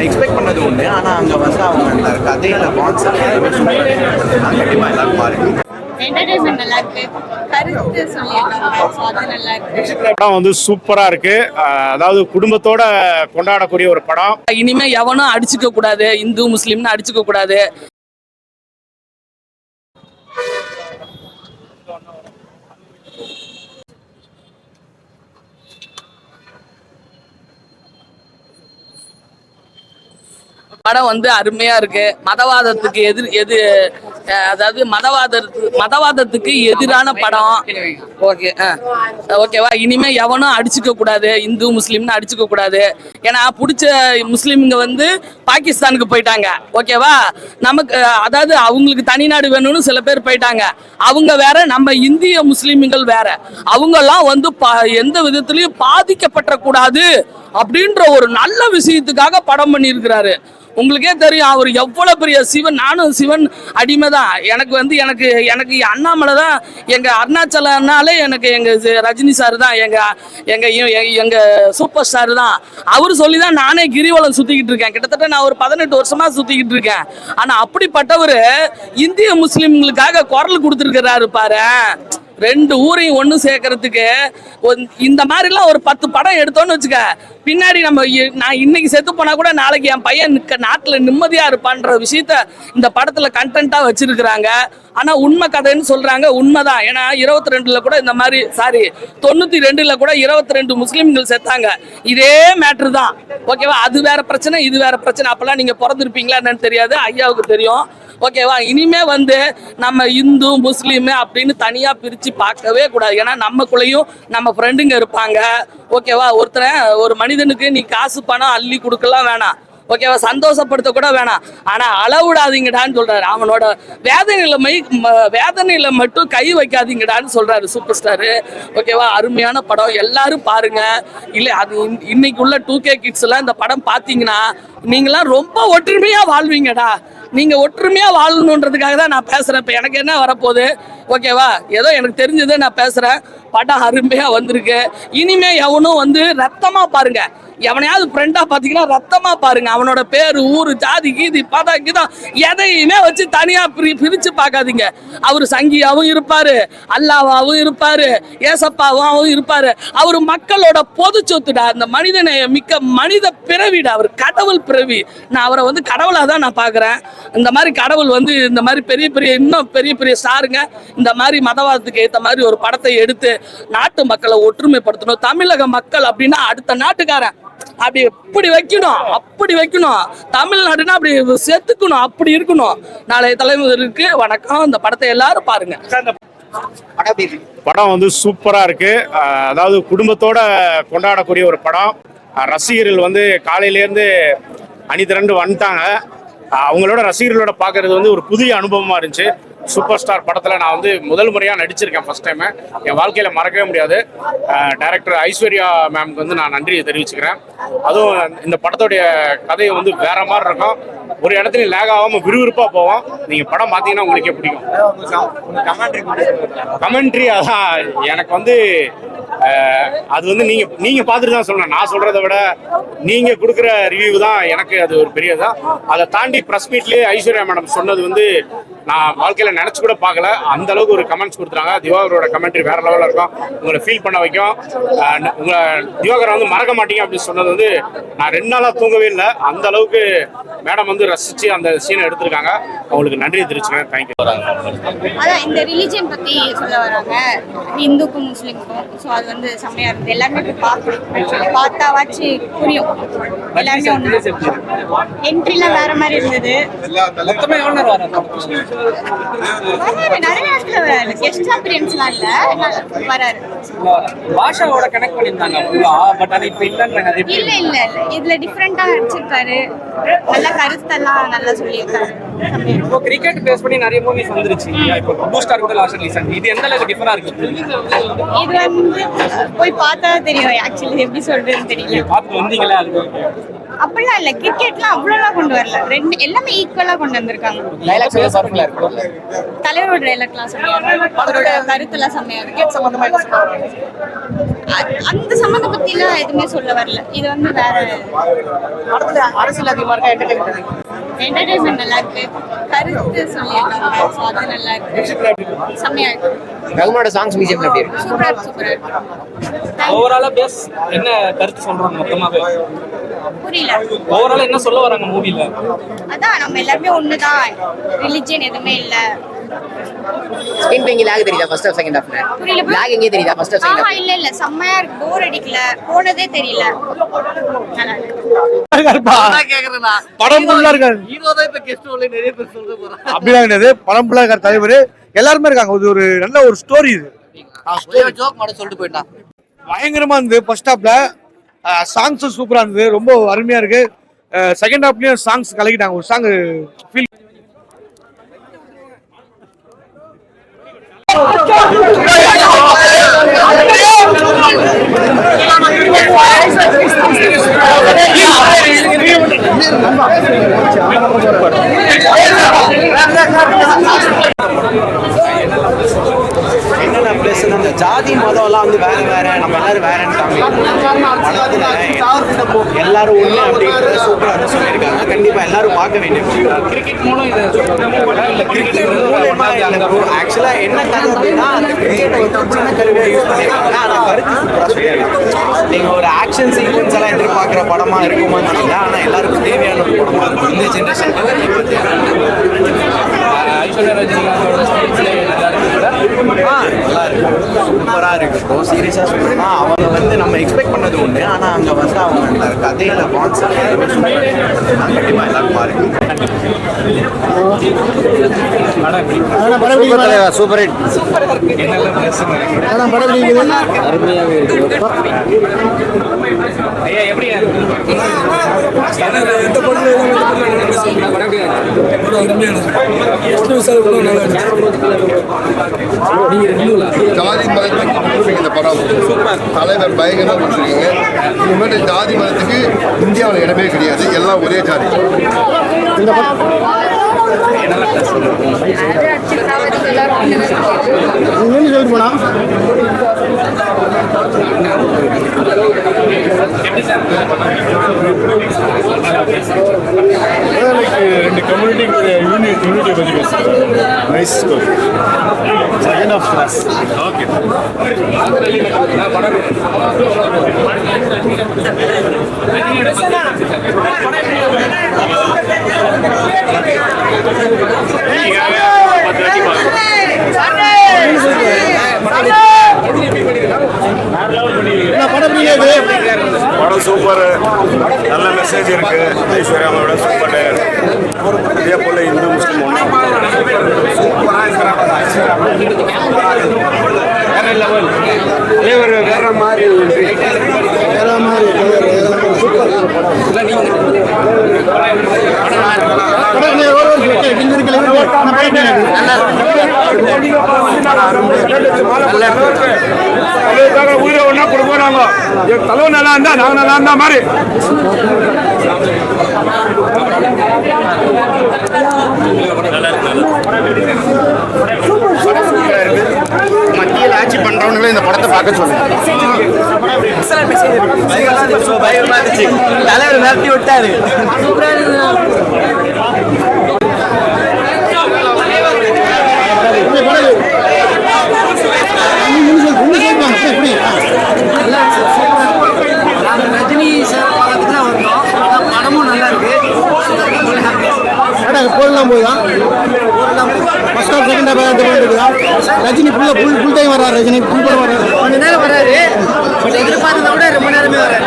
நம்ம எக்ஸ்பெக்ட் பண்ணது ஒன்று ஆனால் அங்கே வந்து அவங்க அந்த கதையில கான்செப்ட் எல்லாமே சூப்பர் கண்டிப்பாக எல்லாரும் பாருங்க. என்டர்டைன்மெண்ட் நல்லா இருக்கு. கருத்து சொல்லியிருக்காங்க. ஸோ அது நல்லா இருக்கு. படம் வந்து சூப்பரா இருக்கு. அதாவது குடும்பத்தோட கொண்டாடக்கூடிய ஒரு படம். இனிமே எவனும் அடிச்சுக்க கூடாது. இந்து முஸ்லீம்னு அடிச்சுக்க கூடாது. படம் வந்து அருமையா இருக்கு. மதவாதத்துக்கு எதிர் எது அதாவது மதவாதத்துக்கு மதவாதத்துக்கு எதிரான படம். ஓகே ஓகேவா? இனிமே எவனும் அடிச்சுக்க கூடாது. இந்து முஸ்லீம்னு அடிச்சுக்க கூடாது. ஏன்னா பிடிச்ச முஸ்லீம்ங்க வந்து பாகிஸ்தானுக்கு போயிட்டாங்க. ஓகேவா? நமக்கு அதாவது அவங்களுக்கு தனிநாடு வேணும்னு சில பேர் போயிட்டாங்க. அவங்க வேற நம்ம இந்திய முஸ்லீம்கள் வேற. அவங்கெல்லாம் வந்து பா- எந்த விதத்திலையும் பாதிக்கப்பட்டக்கூடாது அப்படின்ற ஒரு நல்ல விஷயத்துக்காக படம் பண்ணியிருக்கிறாரு. உங்களுக்கே தெரியும் அவர் எவ்வளோ பெரிய சிவன் நானும் சிவன் அடிமை தான் எனக்கு வந்து எனக்கு எனக்கு அண்ணாமலை தான் எங்கள் அருணாச்சலனாலே எனக்கு எங்கள் ரஜினி சார் தான் எங்கள் எங்கள் எங்கள் சூப்பர் ஸ்டார் தான். அவர் சொல்லி தான் நானே கிரிவலம் சுற்றிக்கிட்டு இருக்கேன். கிட்டத்தட்ட நான் ஒரு பதினெட்டு வருஷமாக சுற்றிக்கிட்டு இருக்கேன். ஆனால் அப்படிப்பட்டவர் இந்திய முஸ்லீம்களுக்காக குரல் கொடுத்துருக்கிறாரு பாரு. ரெண்டு ஊரையும் ஒன்று சேர்க்கறதுக்கு இந்த மாதிரிலாம் ஒரு பத்து படம் எடுத்தோன்னு வச்சுக்க பின்னாடி நம்ம நான் இன்னைக்கு செத்து போனால் கூட நாளைக்கு என் பையன் நிற்க நாட்டில் நிம்மதியாக இருப்பான்ற விஷயத்த இந்த படத்தில் கண்டென்ட்டாக வச்சுருக்குறாங்க. ஆனால் உண்மை கதைன்னு சொல்கிறாங்க உண்மைதான். ஏன்னா இருபத்தி ரெண்டில் கூட இந்த மாதிரி சாரி தொண்ணூற்றி ரெண்டில் கூட இருபத்தி ரெண்டு முஸ்லீம்கள் செத்தாங்க. இதே மேட்ரு தான். ஓகேவா அது வேற பிரச்சனை இது வேற பிரச்சனை. அப்போல்லாம் நீங்கள் பிறந்திருப்பீங்களா என்னன்னு தெரியாது. ஐயாவுக்கு தெரியும். ஓகேவா இனிமே வந்து நம்ம இந்து முஸ்லீம் அப்படின்னு தனியா பிரிச்சு பார்க்கவே கூடாது. ஏன்னா நம்மக்குள்ளேயும் நம்ம ஃப்ரெண்டுங்க இருப்பாங்க. ஓகேவா ஒருத்தரை ஒரு மனிதனுக்கு நீ காசு பணம் அள்ளி கொடுக்கலாம் வேணாம். ஓகேவா சந்தோஷப்படுத்த கூட வேணாம். ஆனா அளவிடாதீங்கடான்னு சொல்றாரு. அவனோட வேதனையில மை ம- வேதனையில மட்டும் கை வைக்காதீங்கடான்னு சொல்றாரு சூப்பர் ஸ்டாரு ஓகேவா அருமையான படம். எல்லாரும் பாருங்க. இல்ல அது இன்னைக்கு உள்ள டூ கே கிட்ஸ் எல்லாம் இந்த படம் பாத்தீங்கன்னா நீங்களாம் ரொம்ப ஒற்றுமையா வாழ்வீங்கடா. நீங்கள் ஒற்றுமையாக வாழணுன்றதுக்காக தான் நான் பேசுகிறேன் இப்போ எனக்கு என்ன வரப்போகுது? ஓகேவா ஏதோ எனக்கு தெரிஞ்சதை நான் பேசுகிறேன் படம் அருமையாக வந்திருக்கு. இனிமே எவனும் வந்து ரத்தமாக பாருங்க. எவனையாவது ஃப்ரெண்டாக பார்த்தீங்கன்னா ரத்தமாக பாருங்க. அவனோட பேர் ஊர் ஜாதி கீதி பதா கீதம் எதையுமே வச்சு தனியாக பிரி பிரிச்சு பார்க்காதீங்க. அவர் சங்கியாகவும் இருப்பார் அல்லாவாகவும் இருப்பார் ஏசப்பாவாகவும் இருப்பார். அவர் மக்களோட பொது சொத்துடா. அந்த மனிதனை மிக்க மனித பிறவிடா. அவர் கடவுள் பிறவி. நான் அவரை வந்து கடவுளாக தான் நான் பார்க்குறேன். இந்த மாதிரி கடவுள் வந்து இந்த மாதிரி பெரிய பெரிய இன்னும் பெரிய பெரிய ஸ்டாருங்க. இந்த மாதிரி மதவாதத்துக்கு ஏற்ற மாதிரி ஒரு படத்தை எடுத்து நாட்டு மக்களை ஒற்றுமைப்படுத்தணும். தமிழக மக்கள் அப்படின்னா அடுத்த நாட்டுக்காரன். அப்படி இப்படி வைக்கணும் அப்படி வைக்கணும். தமிழ்நாடுனா அப்படி செத்துக்கணும் அப்படி இருக்கணும். நாளைய தலைமுறைக்கு வணக்கம். இந்த படத்தை எல்லாரும் பாருங்க. படம் வந்து சூப்பரா இருக்கு. அதாவது குடும்பத்தோட கொண்டாடக்கூடிய ஒரு படம். ரசிகர்கள் வந்து காலையில இருந்து அணி திரண்டு வந்துட்டாங்க. அவங்களோட ரசிகர்களோட பார்க்கறது வந்து ஒரு புதிய அனுபவமாக இருந்துச்சு. சூப்பர் ஸ்டார் படத்தில் நான் வந்து முதல் முறையாக நடிச்சிருக்கேன் ஃபர்ஸ்ட் டைம் என் வாழ்க்கையில் மறக்கவே முடியாது. டைரக்டர் ஐஸ்வர்யா மேம்க்கு வந்து நான் நன்றியை தெரிவிச்சுக்கிறேன். அதுவும் இந்த படத்துடைய கதையை வந்து வேற மாதிரி இருக்கும். ஒரு இடத்துல லேக் ஆகாம விறுவிறுப்பா போவோம். நீங்க படம் பார்த்தீங்கன்னா உங்களுக்கே பிடிக்கும். கமெண்ட்ரி அதான். எனக்கு வந்து அது வந்து நீங்க நீங்க பார்த்துட்டு தான் சொல்லணும். நான் சொல்றதை விட நீங்க கொடுக்குற ரிவ்யூ தான் எனக்கு அது ஒரு பெரியதான் அதை தாண்டி ப்ரெஸ் மீட்லயே ஐஸ்வர்யா மேடம் சொன்னது வந்து நான் வாழ்க்கையில நினைச்சு கூட பார்க்கல. அந்த அளவுக்கு ஒரு கமெண்ட்ஸ் கொடுத்துறாங்க திவாகரோட கமெண்ட்ரி வேற லெவலில் இருக்கும். உங்களை ஃபீல் பண்ண வைக்கும். உங்களை திவாகரை வந்து மறக்க மாட்டீங்க அப்படின்னு சொன்னது வந்து நான் ரெண்டு நாளா தூங்கவே இல்லை. அந்த அளவுக்கு மேடம் வந்து ரசிச்சு அந்த சீனை எடுத்திருக்காங்க. அவங்களுக்கு நன்றி தெரிவிச்சுக்கிறேன். தேங்க்யூ அதான் இந்த ரிலிஜியன் பத்தி சொல்ல வராங்க. இந்துக்கும் முஸ்லீமுக்கும். ஸோ அது வந்து செம்மையா இருந்தது எல்லாருமே பார்க்கணும். பார்த்தாவாச்சு புரியும். எல்லாருமே ஒன்று என்ட்ரிலாம் வேற மாதிரி இருந்தது. வராரு நிறைய இடத்துல பாஷாவோட கனெக்ட் பண்ணியிருந்தாங்க ஃபுல்லா பட் அது இப்போ இல்லைன்றாங்க. இல்ல இல்ல இதுல டிஃப்ரெண்டா நடிச்சிருக்காரு நல்ல கருத்தெல்லாம் நல்லா சொல்லியிருக்காரு. இப்போ கிரிக்கெட் பேஸ் பண்ணி நிறைய மூவிஸ் வந்துருச்சு. இப்போ ஸ்டார் கூட லாஸ்ட் ரிலீஸ் இது எந்த அளவுக்கு டிஃபரா இருக்கு? இது வந்து போய் பார்த்தா தெரியும் ஆக்சுவலி எப்படி சொல்றதுன்னு தெரியல. பார்த்து வந்தீங்களே அது. அப்படிலாம் இல்ல. கிரிக்கெட்லாம் அவ்வளோலாம் கொண்டு வரல. ரெண்டு எல்லாமே ஈக்குவலா கொண்டு வந்திருக்காங்க. டைலாக்ஸ் எல்லாம் பர்ஃபெக்ட்ல இருக்கும் தலைவரோட டைலாக்லாம் செம்மையா இருக்கு. அவரோட கருத்தெல்லாம் செம்மையா இருக்கு. சம்பந்தமா அந்த சம்மந்தம் பத்திலாம் எதுவுமே சொல்ல வரல. இது வந்து வேற அரசியல் அதிகமா இருக்கா? என்டர்டைன்மெண்ட் என்டர்டைன்மெண்ட் நல்லா இருக்கு. கருத்து சொல்லியிருக்காங்க. ஸோ அது நல்லா இருக்கு. செம்மையா இருக்கு. ரகுமானோட சாங்ஸ் மியூசியம் எப்படி இருக்கு? சூப்பரா சூப்பரா ஓவராலா பேஸ் என்ன கருத்து சொல்றாங்க மொத்தமாவே? புரியல. ஓவராலா என்ன சொல்ல வராங்க மூவில அதான் நம்ம எல்லாருமே ஒண்ணுதான். ரிலிஜியன் எதுவுமே இல்ல. ஸ்கிரீன் பிளேயிங் லாக் தெரியுதா? ஃபர்ஸ்ட் ஆஃப் செகண்ட் ஹாஃப்ல புரியல? லாக் எங்கே தெரியுதா? ஃபர்ஸ்ட் ஆஃப் செகண்ட் இல்ல இல்ல. செம்மையா இருக்கு. போர் அடிக்கல. போனதே தெரியல. நல்லா இருக்கு. படம் ஃபுல்லா இருக்காரு. அப்படிலாம் கிடையாது படம் ஃபுல்லா இருக்காரு தலைவர். எல்லாருமே இருக்காங்க. இது ஒரு நல்ல ஒரு ஸ்டோரி இது. ஜோக் மட்டும் சொல்லிட்டு போயிட்டான். பயங்கரமா இருந்தது. ஃபர்ஸ்ட் ஹாப்ல சாங்ஸும் சூப்பராக இருந்தது. ரொம்ப அருமையாக இருக்குது செகண்ட் ஹாப்லேயும் சாங்ஸ் கலக்கிட்டாங்க. ஒரு சாங் ஃபீல் என்னென்ன பிளஸ் அந்த ஜாதி மதம் எல்லாம் வந்து வேற வேற நம்ம எல்லாரும் படத்துல எல்லாரும் ஒண்ணு அப்படின்றத சூப்பரா வந்து சொல்லியிருக்காங்க. கண்டிப்பா எல்லாரும் பார்க்க வேண்டிய விஷயம். கிரிக்கெட் மூலம் இதை. Actually என்ன கதை அப்படின்னா, அந்த வந்து ஒரு சின்ன கருவியா use பண்ணிருக்காங்க. ஆனா கருத்து சூப்பரா சொல்லியிருக்காங்க. நீங்க ஒரு ஆக்ஷன் சீக்வன்ஸ் எல்லாம் எதிர்பார்க்கிற படமா இருக்குமான்னு தெரியல. ஆனா எல்லாருக்கும் தேவையான ஒரு படமா இருக்கும். இந்த ஜென்ரேஷன் ஐஸ்வர்யா ரஜினிகாந்தோட நல்லா இருக்கு. ஆ நல்லா இருக்கு சூப்பரா இருக்கு ப்ரோ சீரியஸா சொல்லணும்னா அவங்க வந்து நம்ம எக்ஸ்பெக்ட் பண்ணது ஒண்ணு ஆனா அங்க வந்து அவங்க அந்த கதையில கான்செப்ட் எல்லாமே சூப்பரா இருக்கு கண்டிப்பா எல்லாரும் பாருங்க சூப்பர் ஹிட். ஐயா எப்படி ஜாதி மதத்துக்கு கொடுத்துருக்கீங்க இந்த படம். தலைவர் பயங்கரமா கொடுத்துருக்கீங்க இனிமேட்டு ஜாதி மதத்துக்கு இந்தியாவில் இடமே கிடையாது. எல்லாம் ஒரே ஜாதி. ரெண்டு கம்யூனிட்டி யூனிட் யூனிட்டி பத்தி பேசுறேன் nice second half class okay படம் சூப்பர் நல்ல மெசேஜ் இருக்கு ஐஸ்வர்யாவோட சூப்பர் இதே போல இந்து முஸ்லீம் ஒன்று சூப்பராக இருக்கிறாங்க வேற லெவல் வேற வேற மாதிரி வேற மாதிரி அதுக்காக உயிரை ஒன்றா கொடுப்போம் நாங்கள் என் தலைவர் நல்லா இருந்தா நாங்கள் நல்லா இருந்தா மாதிரி மத்தியில் ஆட்சி பண்றவங்களே இந்த படத்தை பார்க்க சொல்லுங்க பயங்கரமா இருந்துச்சு தலைவர் மிரட்டி விட்டாரு ரஜினி சார் படத்துக்கு வந்தோம் படமும் நல்லா இருக்கு போடலாம் போய் தான் first half second half Rajini ஃபுல்லாக ஃபுல் ஃபுல் டைம் வர்றாரு ரஜினி ஃபுல் படம் வர்றாரு கொஞ்ச நேரம் வர்றாரு எதிர்பார்த்ததை விட ரொம்ப நேரமே வராரு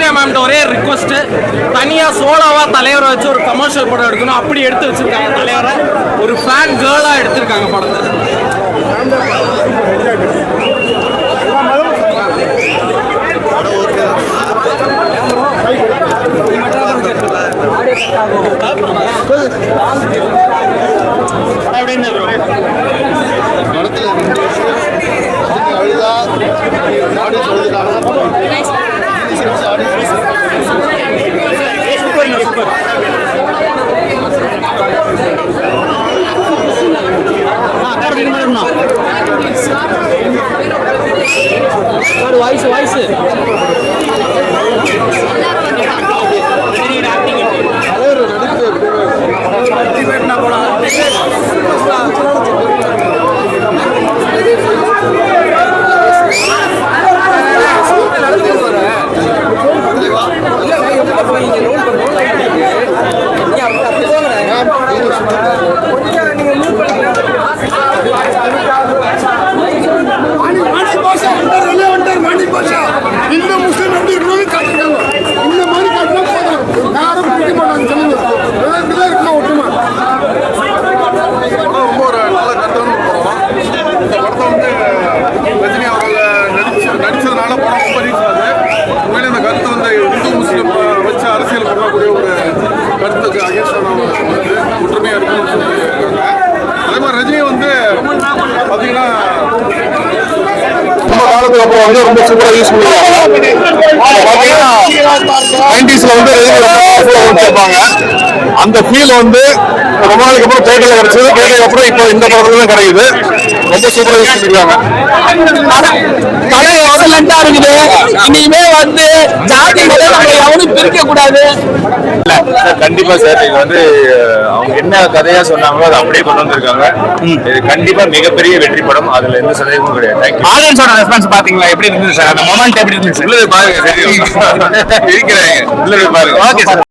ஐஸ்வர்யா மேம்கிட்ட ஒரே ரிக்வஸ்ட்டு தனியாக சோலோவாக தலைவரை வச்சு ஒரு கமர்ஷியல் படம் எடுக்கணும். அப்படி எடுத்து வச்சுருக்காங்க தலைவரை. ஒரு ஃபேன் கேர்ளாக எடுத்திருக்காங்க படத்தை. படத்தில் நாடு சொல்லுது அதே மாதிரி ரஜினி வந்து பார்த்தீங்கன்னா காலத்துக்கு அப்புறம் வந்து ரொம்ப சூப்பரா யூஸ் நைன்டிஸ்ல வந்து வச்சிருப்பாங்க அந்த ஃபீல் வந்து ரொம்ப நாளைக்கு அப்புறம் தேட்டர்ல கிடைச்சது. தேட்டருக்கு அப்புறம் இப்போ இந்த படத்துல தான் கிடைக்குது. ரொம்ப சூப்பரா யூஸ் பண்ணிருக்காங்க. கலை எக்ஸலண்டா இருக்குது. இனிமே வந்து ஜாதி மதம் நம்ம எவனும் பிரிக்க கூடாது. கண்டிப்பா சார் இது வந்து அவங்க என்ன கதையா சொன்னாங்களோ அதை அப்படியே கொண்டு வந்திருக்காங்க. இது கண்டிப்பா மிகப்பெரிய வெற்றி படம். அதுல எந்த சந்தேகமும் கிடையாது. தேங்க்யூ ஆடியன்ஸோட ரெஸ்பான்ஸ் பாத்தீங்களா? எப்படி இருந்துச்சு? சார் அந்த மொமெண்ட் எப்படி இருந்துச்சு? உள்ளது பாருங்க இருக்கிறாங்க. உள்ளது பாருங்க. Okay sir